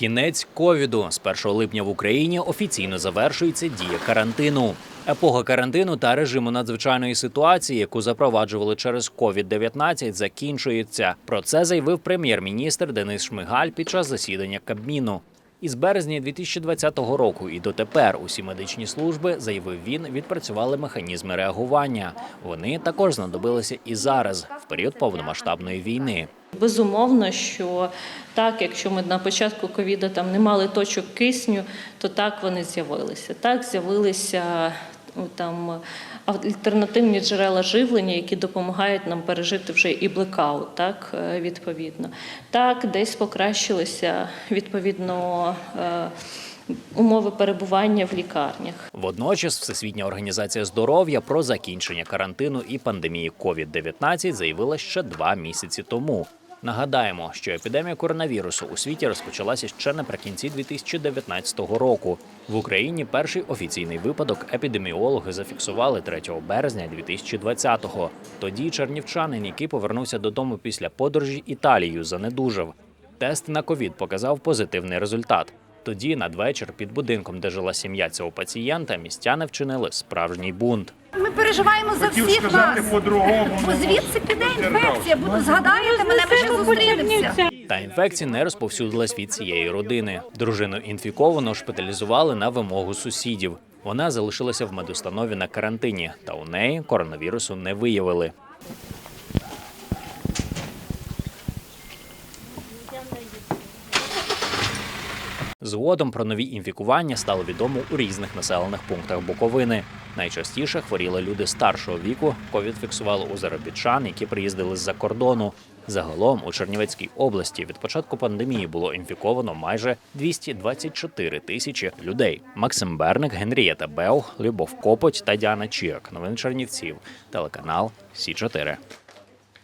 Кінець ковіду з 1 липня в Україні офіційно завершується дія карантину. Епоха карантину та режиму надзвичайної ситуації, яку запроваджували через COVID-19, закінчується. Про це заявив прем'єр-міністр Денис Шмигаль під час засідання Кабміну. Із березня 2020 року і дотепер усі медичні служби, заявив він, відпрацювали механізми реагування. Вони також знадобилися і зараз, в період повномасштабної війни. Безумовно, що так, якщо ми на початку ковіду там не мали точок кисню, то так вони з'явилися. Так з'явилися ну, там альтернативні джерела живлення, які допомагають нам пережити вже і блекаут, так е, відповідно. Так, десь покращилися відповідно. е, Умови перебування в лікарнях. Водночас, Всесвітня організація здоров'я про закінчення карантину і пандемії COVID-19 заявила ще два місяці тому. Нагадаємо, що епідемія коронавірусу у світі розпочалася ще наприкінці 2019 року. В Україні перший офіційний випадок епідеміологи зафіксували 3 березня 2020-го. Тоді чернівчанин, який повернувся додому після подорожі Італією, занедужав. Тест на ковід показав позитивний результат. Тоді надвечір під будинком, де жила сім'я цього пацієнта, містяни вчинили справжній бунт. Ми переживаємо за Хотів всіх сказати нас. по-другому. Бо звідси піде інфекція. Буду згадаєте мене, ми ще зустрінемося. Та інфекція не розповсюдилась від цієї родини. Дружину інфіковану шпиталізували на вимогу сусідів. Вона залишилася в медустанові на карантині, та у неї коронавірусу не виявили. Згодом про нові інфікування стало відомо у різних населених пунктах Буковини. Найчастіше хворіли люди старшого віку. Ковід фіксували у заробітчан, які приїздили з-за кордону. Загалом у Чернівецькій області від початку пандемії було інфіковано майже 224 тисячі людей. Максим Берник, Генрієта Беу, Любов Копоть та Діана Чіак. Новини Чернівців. Телеканал Сі 4